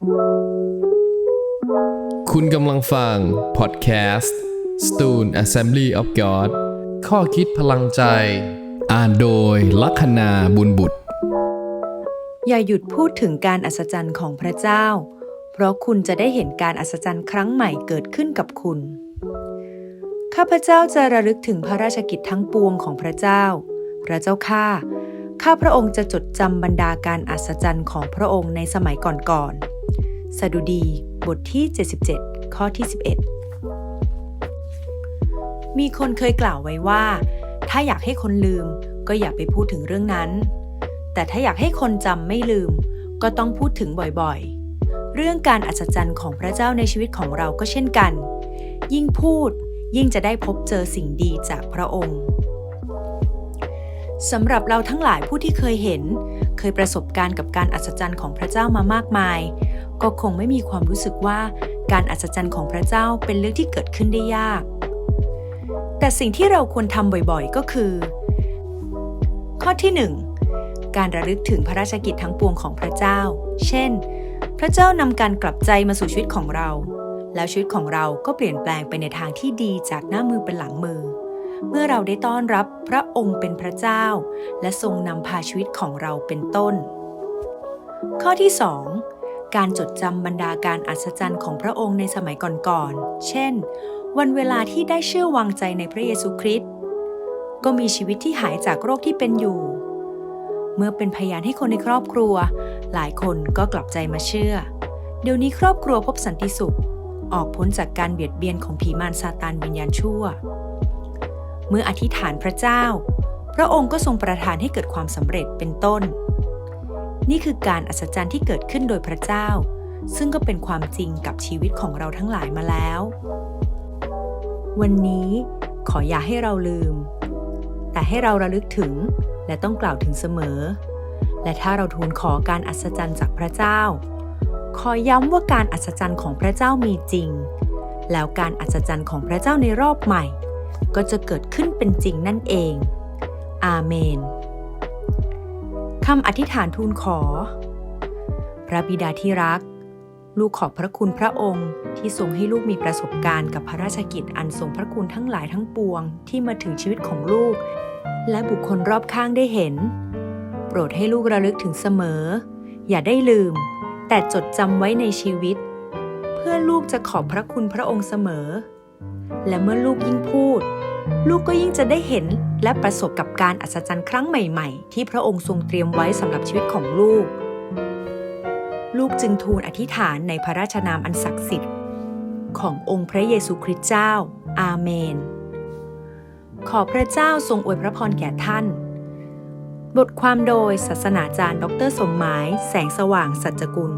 คุณกำลังฟังพอดแคสต์ Stone Assembly of God ข้อคิดพลังใจ อ่านโดยลัคนาบุญบุตร อย่าหยุดพูดถึงการอัศจรรย์ของพระเจ้า เพราะคุณจะได้เห็นการอัศจรรย์ครั้งใหม่เกิดขึ้นกับคุณ ข้าพเจ้าจะระลึกถึงพระราชกิจทั้งปวงของพระเจ้า พระเจ้าข้าข้าพระองค์จะจดจำบรรดาการอัศจรรย์ของพระองค์ในสมัยก่อนๆ สดุดี บทที่ 77 ข้อที่ 11 มีคนเคยกล่าวไว้ว่า ถ้าอยากให้คนลืมก็อย่าไปพูดถึงเรื่องนั้น แต่ถ้าอยากให้คนจำไม่ลืม ก็ต้องพูดถึงบ่อยๆ เรื่องการอัศจรรย์ของพระเจ้าในชีวิตของเราก็เช่นกัน ยิ่งพูดยิ่งจะได้พบเจอสิ่งดีจากพระองค์สำหรับเราทั้งหลายผู้ที่เคยเห็น เคยประสบการณ์กับการอัศจรรย์ของพระเจ้ามามากมาย ก็คงไม่มีความรู้สึกว่าการอัศจรรย์ของพระเจ้าเป็นเรื่องที่เกิดขึ้นได้ยาก แต่สิ่งที่เราควรทำบ่อยๆ ก็คือ ข้อที่ 1 การระลึกถึงพระราชกิจทั้งปวงของพระเจ้า เช่น พระเจ้านำการกลับใจมาสู่ชีวิตของเรา แล้วชีวิตของเราก็เปลี่ยนแปลงไปในทางที่ดีจากหน้ามือเป็นหลังมือ เมื่อเราได้ต้อนรับพระองค์เป็นพระเจ้า และทรงนำพาชีวิตของเราเป็นต้น ข้อที่ 2 การจดจำบรรดาการอัศจรรย์ของพระองค์ในสมัยก่อนๆ เช่น วันเวลาที่ได้เชื่อวางใจในพระเยซูคริสต์ก็มีชีวิตที่หายจากโรคที่เป็นอยู่ เมื่อเป็นพยานให้คนในครอบครัว หลายคนก็กลับใจมาเชื่อ เดี๋ยวนี้ครอบครัวพบสันติสุข ออกพ้นจากการเบียดเบียนของผีมารซาตานวิญญาณชั่ว เมื่ออธิษฐานพระเจ้า พระองค์ก็ทรงประทานให้เกิดความสำเร็จเป็นต้น นี่คือการอัศจรรย์ที่เกิดขึ้นโดยพระเจ้า ซึ่งก็เป็นความจริงกับชีวิตของเราทั้งหลายมาแล้ว วันนี้ขออย่าให้เราลืม แต่ให้เราระลึกถึงและต้องกล่าวถึงเสมอ และถ้าเราทูลขอการอัศจรรย์จากพระเจ้า ขอย้ำว่าการอัศจรรย์ของพระเจ้ามีจริง แล้วการอัศจรรย์ของพระเจ้าในรอบใหม่ ก็จะเกิดขึ้นเป็นจริงนั่นเอง อาเมน คำอธิษฐานทูลขอ พระบิดาที่รัก ลูกขอบพระคุณพระองค์ที่ทรงให้ลูกมีประสบการณ์กับพระราชกิจอันทรงพระคุณทั้งหลายทั้งปวงที่มาถึงชีวิตของลูก และบุคคลรอบข้างได้เห็น โปรดให้ลูกระลึกถึงเสมอ อย่าได้ลืม แต่จดจำไว้ในชีวิต เพื่อลูกจะขอบพระคุณพระองค์เสมอ และเมื่อลูกยิ่งพูด ลูกก็ยิ่งจะได้เห็นและประสบกับการอัศจรรย์ครั้งใหม่ๆ ที่พระองค์ทรงเตรียมไว้สำหรับชีวิตของลูก ลูกจึงทูลอธิษฐานในพระราชนามอันศักดิ์สิทธิ์ ขององค์พระเยซูคริสต์เจ้า อาเมน ขอพระเจ้าทรงอวยพระพรแก่ท่าน บทความโดยศาสนาจารย์ ดร สมหมาย แสงสว่างสัจกุล